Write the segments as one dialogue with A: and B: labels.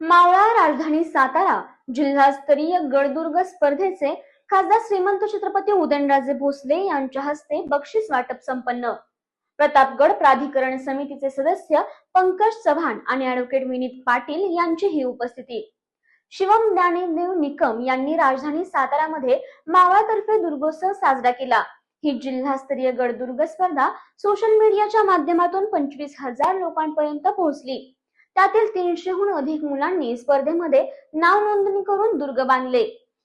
A: मावळा राजधानी सातारा जिल्हास्तरीय गडदुर्ग स्पर्धेचे खासदार श्रीमंत छत्रपती उदयनराजे भोसले यांच्या हस्ते बक्षीस वाटप संपन्न. प्रतापगड प्राधिकरण समितीचे सदस्य पंकज चव्हाण आणि ऍडव्होकेट विनीत पाटील यांची ही उपस्थिती. शिवम ज्ञानेदेव निकम यांनी राजधानी सातारामध्ये मावळातर्फे दुर्गोत्सव साजरा केला. ही जिल्हास्तरीय गडदुर्ग स्पर्धा सोशल मीडियाच्या माध्यमातून पंचवीस हजार लोकांपर्यंत पोहोचली. त्यातील तीनशेहून अधिक मुलांनी स्पर्धेमध्ये नाव नोंदणी करून दुर्ग बांधले.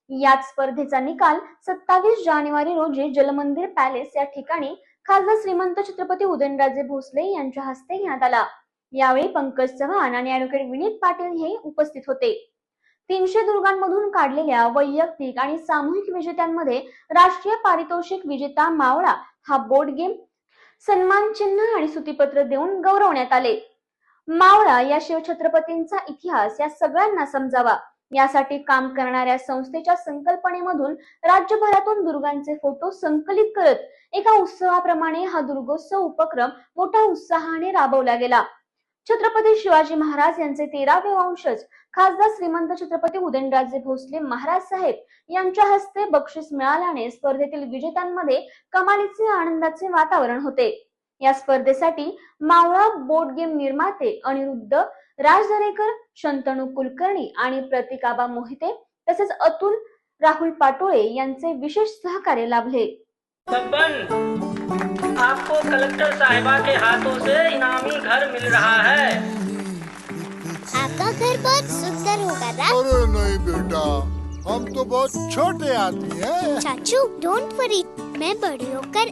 A: याच स्पर्धेचा निकाल सत्तावीस जानेवारी रोजी जलमंदिर पॅलेस या ठिकाणी खासदार श्रीमंत छत्रपती उदयनराजे भोसले यांच्या हस्ते घेण्यात आला. यावेळी पंकज चव्हाण आणि अॅडव्होकेट विनीत पाटील हे उपस्थित होते. तीनशे दुर्गांमधून काढलेल्या वैयक्तिक आणि सामूहिक विजेत्यांमध्ये राष्ट्रीय पारितोषिक विजेता मावळा हा बोर्ड गेम सन्मान चिन्ह आणि सुतीपत्र देऊन गौरवण्यात आले. मावळा या शिवछत्रपतींचा इतिहास या सगळ्यांना समजावा. यासाठी काम करणाऱ्या संस्थेच्या संकल्पनेमधून राज्यभरातून दुर्गांचे फोटो संकलित करत एका उत्सवाप्रमाणे हा दुर्गोत्सव उपक्रम मोठ्या उत्साहाने राबवला गेला. छत्रपती शिवाजी महाराज यांचे तेरावे वंशज खासदार श्रीमंत छत्रपती उदयनराजे भोसले महाराज साहेब यांच्या हस्ते बक्षीस मिळाल्याने स्पर्धेतील विजेत्यांमध्ये कमालीचे आनंदाचे वातावरण होते. या स्पर्धेसाठी मावळा बोर्ड गेम निर्माते अनिरुद्ध राज दरेकर शंतनू कुलकर्णी आणि प्रतिकाबा मोहिते तसेच अतुल राहुल पाटोळे यांचे विशेष सहकार्य लाभले.
B: आपको कलेक्टर साहिबा के हाथों से इनामी घर मिल रहा है।
C: आपका घर बहुत सुंदर होगा ना
D: अरे नहीं बेटा हम तो बहुत छोटे आदमी हैं।
C: चाचू डोंट वरी मैं बड़ी होकर